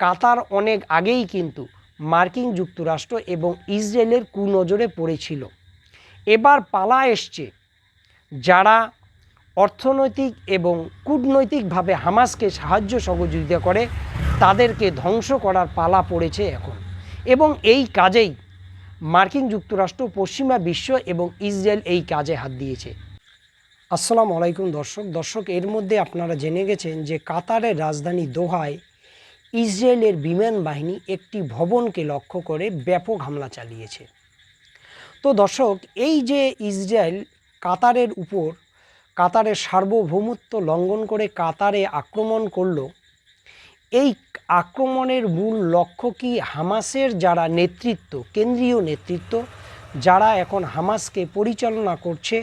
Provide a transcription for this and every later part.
কাতার অনেক আগেই কিন্তু মার্কিন যুক্তরাষ্ট্র এবং ইসরায়েলের কুনজরে পড়েছিল। এবার পালা এসছে যারা অর্থনৈতিক এবং কূটনৈতিকভাবে হামাসকে সাহায্য সহযোগিতা করে তাদেরকে ধ্বংস করার পালা পড়েছে এখন। এবং এই কাজেই মার্কিন যুক্তরাষ্ট্র পশ্চিমা বিশ্ব এবং ইসরায়েল এই কাজে হাত দিয়েছে। আসসালামু আলাইকুম দর্শক। দর্শক, এর মধ্যে আপনারা জেনে গেছেন যে কাতারের রাজধানী দোহায় ইসরায়েলের বিমান বাহিনী একটি ভবনকে লক্ষ্য করে ব্যাপক হামলা চালিয়েছে। তো দর্শক, এই যে ইসরায়েল কাতারের উপর কাতারের সার্বভৌমত্ব লঙ্ঘন করে কাতারে আক্রমণ করল, এই আক্রমণের মূল লক্ষ্য কি হামাসের যারা নেতৃত্ব, কেন্দ্রীয় নেতৃত্ব, যারা এখন হামাসকে পরিচালনা করছে,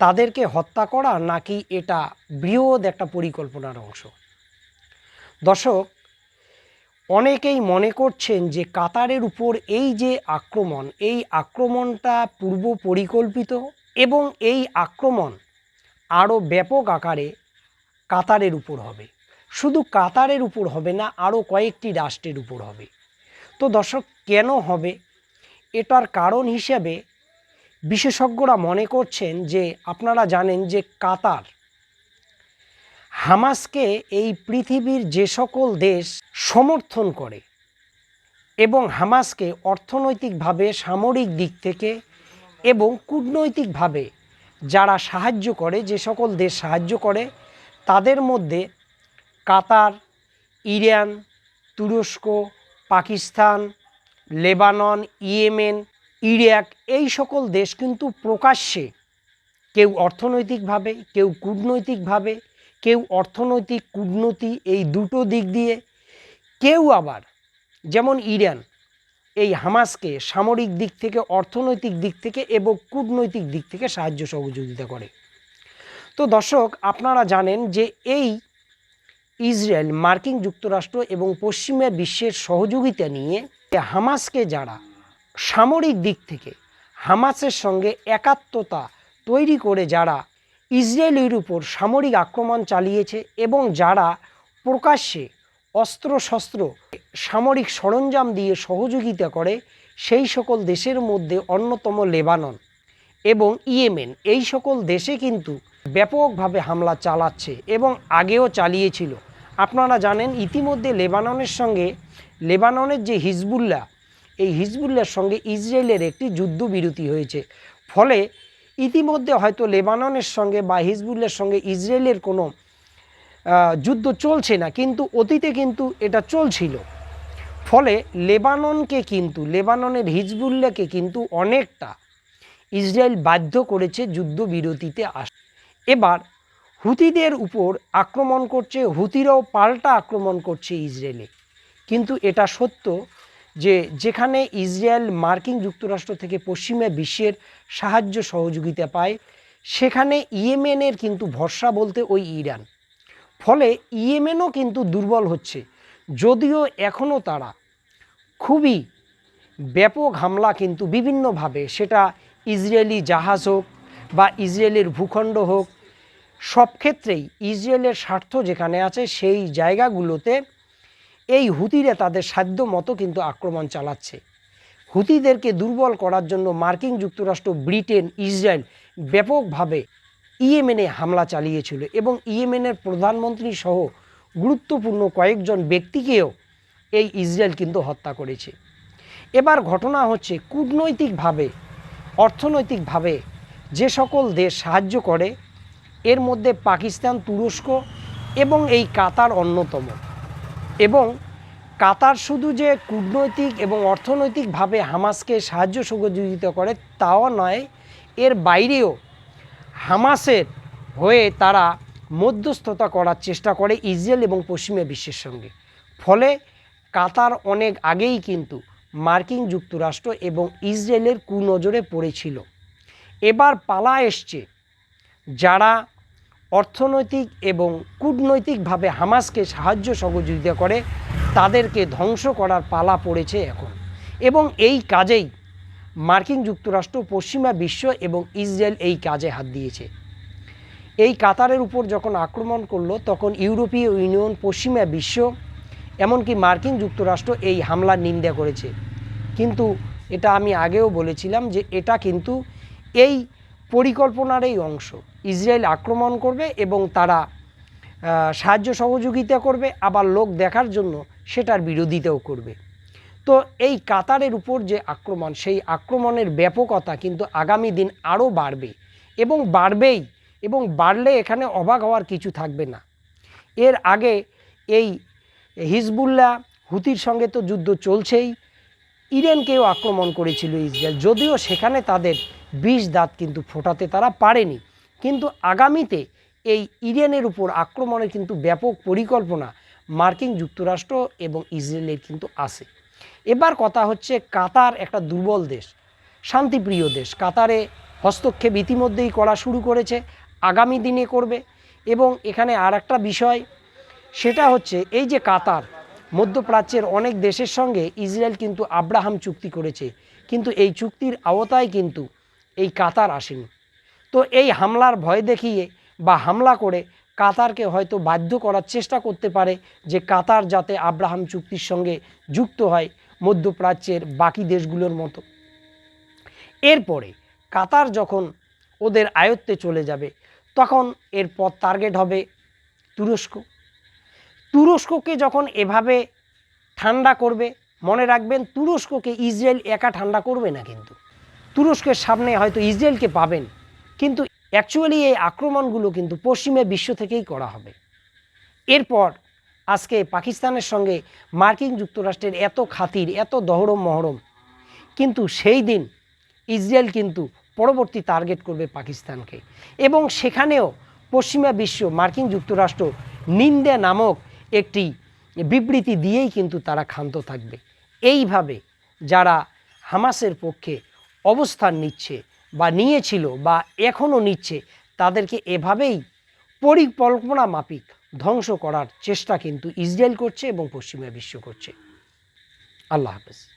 তাদেরকে হত্যা করা নাকি এটা বৃহৎ একটা পরিকল্পনার অংশ? দর্শক অনেকেই মনে করছেন যে কাতারের উপর এই যে আক্রমণ, এই আক্রমণটা পূর্ব পরিকল্পিত এবং এই আক্রমণ আরও ব্যাপক আকারে কাতারের উপর হবে। শুধু কাতারের উপর হবে না, আরও কয়েকটি রাষ্ট্রের উপর হবে। তো দর্শক, কেন হবে? এটার কারণ হিসেবে বিশেষজ্ঞরা মনে করছেন যে আপনারা জানেন যে কাতার হামাসকে এই পৃথিবীর যে সকল দেশ সমর্থন করে এবং হামাসকে অর্থনৈতিকভাবে সামরিক দিক থেকে এবং কূটনৈতিকভাবে যারা সাহায্য করে, যে সকল দেশ সাহায্য করে, তাদের মধ্যে কাতার, ইরান, তুরস্ক, পাকিস্তান, লেবানন, ইয়েমেন, ইরাক, এই সকল দেশ কিন্তু প্রকাশ্যে কেউ অর্থনৈতিকভাবে, কেউ কূটনৈতিকভাবে কেউ অর্থনৈতিক কূটনীতি এই দুটো দিক দিয়ে, কেউ আবার যেমন ইরান, এই হামাসকে সামরিক দিক থেকে, অর্থনৈতিক দিক থেকে এবং কূটনৈতিক দিক থেকে সাহায্য সহযোগিতা করে। তো দর্শক, আপনারা জানেন যে এই ইসরায়েল, মার্কিন যুক্তরাষ্ট্র এবং পশ্চিমা বিশ্বের সহযোগিতা নিয়ে হামাসকে যারা সামরিক দিক থেকে হামাসের সঙ্গে একাত্মতা তৈরি করে, যারা ইসরায়েলের উপর সামরিক আক্রমণ চালিয়েছে এবং যারা প্রকাশ্যে অস্ত্রশস্ত্র, সামরিক সরঞ্জাম দিয়ে সহযোগিতা করে, সেই সকল দেশের মধ্যে অন্যতম লেবানন এবং ইয়েমেন। এই সকল দেশে কিন্তু ব্যাপকভাবে হামলা চালাচ্ছে এবং আগেও চালিয়েছিল। আপনারা জানেন, ইতিমধ্যে লেবাননের সঙ্গে, লেবাননের যে হিজবুল্লাহ, এই হিজবুল্লার সঙ্গে ইসরায়েলের একটি যুদ্ধবিরতি হয়েছে। ফলে ইতিমধ্যে হয়তো লেবাননের সঙ্গে বা হিজবুল্লের সঙ্গে ইসরায়েলের কোনো যুদ্ধ চলছে না, কিন্তু অতীতে কিন্তু এটা চলছিল। ফলে লেবাননকে কিন্তু, লেবাননের হিজবুল্লাহকে কিন্তু অনেকটা ইসরায়েল বাধ্য করেছে যুদ্ধবিরতিতে আস এবার হুতিদের উপর আক্রমণ করছে, হুতিরাও পাল্টা আক্রমণ করছে ইসরায়েলে। কিন্তু এটা সত্য যে যেখানে ইসরায়েল মার্কিন যুক্তরাষ্ট্র থেকে পশ্চিমা বিশ্বের সাহায্য সহযোগিতা পায়, সেখানে ইয়েমেনের কিন্তু ভরসা বলতে ওই ইরান। ফলে ইয়েমেনও কিন্তু দুর্বল হচ্ছে, যদিও এখনও তারা খুবই ব্যাপক হামলা কিন্তু বিভিন্নভাবে, সেটা ইসরায়েলি জাহাজ হোক বা ইসরায়েলের ভূখণ্ড হোক সব ক্ষেত্রেই ইসরায়েলের স্বার্থ যেখানে আছে সেই জায়গাগুলোতে এই হুতিরা তাদের সাধ্য মতো কিন্তু আক্রমণ চালাচ্ছে। হুতিদেরকে দুর্বল করার জন্য মার্কিন যুক্তরাষ্ট্র, ব্রিটেন, ইসরায়েল ব্যাপকভাবে ইয়েমেনে হামলা চালিয়েছিল এবং ইয়েমেনের প্রধানমন্ত্রী সহ গুরুত্বপূর্ণ কয়েকজন ব্যক্তিকেও এই ইসরায়েল কিন্তু হত্যা করেছে। এবার ঘটনা হচ্ছে কূটনৈতিকভাবে, অর্থনৈতিকভাবে যে সকল দেশ সাহায্য করে, এর মধ্যে পাকিস্তান, তুরস্ক এবং এই কাতার অন্যতম। এবং কাতার শুধু যে কূটনৈতিক এবং অর্থনৈতিকভাবে হামাসকে সাহায্য সহযোগিতা করে তাও নয়, এর বাইরেও হামাসের হয়ে তারা মধ্যস্থতা করার চেষ্টা করে ইসরায়েল এবং পশ্চিমা বিশ্বের সঙ্গে। ফলে কাতার অনেক আগেই কিন্তু মার্কিন যুক্তরাষ্ট্র এবং ইসরায়েলের কুনজরে পড়েছিল। এবার পালা এসছে যারা অর্থনৈতিক এবং কূটনৈতিকভাবে হামাসকে সাহায্য সহযোগিতা করে, তাদেরকে ধ্বংস করার পালা পড়েছে এখন। এবং এই কাজেই মার্কিন যুক্তরাষ্ট্র পশ্চিমা বিশ্ব এবং ইসরায়েল এই কাজে হাত দিয়েছে। এই কাতারের উপর যখন আক্রমণ করল, তখন ইউরোপীয় ইউনিয়ন পশ্চিমা বিশ্ব, এমনকি মার্কিন যুক্তরাষ্ট্র এই হামলার নিন্দা করেছে। কিন্তু এটা আমি আগেও বলেছিলাম যে এটা কিন্তু এই পরিকল্পনারই অংশ। ইসরায়েল আক্রমণ করবে এবং তারা সাহায্য সহযোগিতা করবে, আবার লোক দেখার জন্য সেটার বিরোধিতাও করবে। তো এই কাতারের উপর যে আক্রমণ, সেই আক্রমণের ব্যাপকতা কিন্তু আগামী দিন আরও বাড়বে এবং বাড়বেই এবং বাড়লে এখানে অবাক হওয়ার কিছু থাকবে না। এর আগে এই হিজবুল্লাহ, হুতির সঙ্গে তো যুদ্ধ চলছেই, ইরানকেও আক্রমণ করেছিল ইসরায়েল, যদিও সেখানে তাদের বিষ দাঁত কিন্তু ফোটাতে তারা পারেনি। কিন্তু আগামীতে এই ইরানের উপর আক্রমণের কিন্তু ব্যাপক পরিকল্পনা মার্কিন যুক্তরাষ্ট্র এবং ইসরায়েলের কিন্তু আছে। এবার কথা হচ্ছে কাতার একটা দুর্বল দেশ, শান্তিপ্রিয় দেশ। কাতারে হস্তক্ষেপ ইতিমধ্যেই করা শুরু করেছে, আগামী দিনে করবে। এবং এখানে আর একটা বিষয়, সেটা হচ্ছে এই যে কাতার, মধ্যপ্রাচ্যের অনেক দেশের সঙ্গে ইসরায়েল কিন্তু আব্রাহাম চুক্তি করেছে। কিন্তু এই চুক্তির আওতায় কিন্তু এই কাতার আসেনি। তো এই হামলার ভয় দেখিয়ে বা হামলা করে কাতারকে হয়তো বাধ্য করার চেষ্টা করতে পারে যে কাতার যাতে আব্রাহাম চুক্তির সঙ্গে যুক্ত হয় মধ্যপ্রাচ্যের বাকি দেশগুলোর মতো। এরপরে কাতার যখন ওদের আয়ত্তে চলে যাবে, তখন এরপর টার্গেট হবে তুরস্ক। তুরস্ককে যখন এভাবে ঠান্ডা করবে, মনে রাখবেন তুরস্ককে ইসরায়েল একা ঠান্ডা করবে না কিন্তু। তুরস্কের সামনে হয়তো ইসরায়েলকে পাবেন, কিন্তু অ্যাকচুয়ালি এই আক্রমণগুলো কিন্তু পশ্চিমে বিশ্ব থেকেই করা হবে। এরপর আজকে পাকিস্তানের সঙ্গে মার্কিন যুক্তরাষ্ট্রের এত খাতির, এত দহরম মহরম, কিন্তু সেই দিন ইসরায়েল কিন্তু পরবর্তী টার্গেট করবে পাকিস্তানকে। এবং সেখানেও পশ্চিমা বিশ্ব মার্কিন যুক্তরাষ্ট্র নিন্দা নামক একটি বিবৃতি দিয়েই কিন্তু তারা ক্ষান্ত থাকবে। এইভাবে যারা হামাসের পক্ষে অবস্থান নিচ্ছে বা নিয়েছিল বা এখনও নিচ্ছে, তাদেরকে এভাবেই পরিকল্পনা মাফিক ধ্বংস করার চেষ্টা কিন্তু ইসরায়েল করছে এবং পশ্চিমা বিশ্ব করছে। আল্লাহ হাফেজ।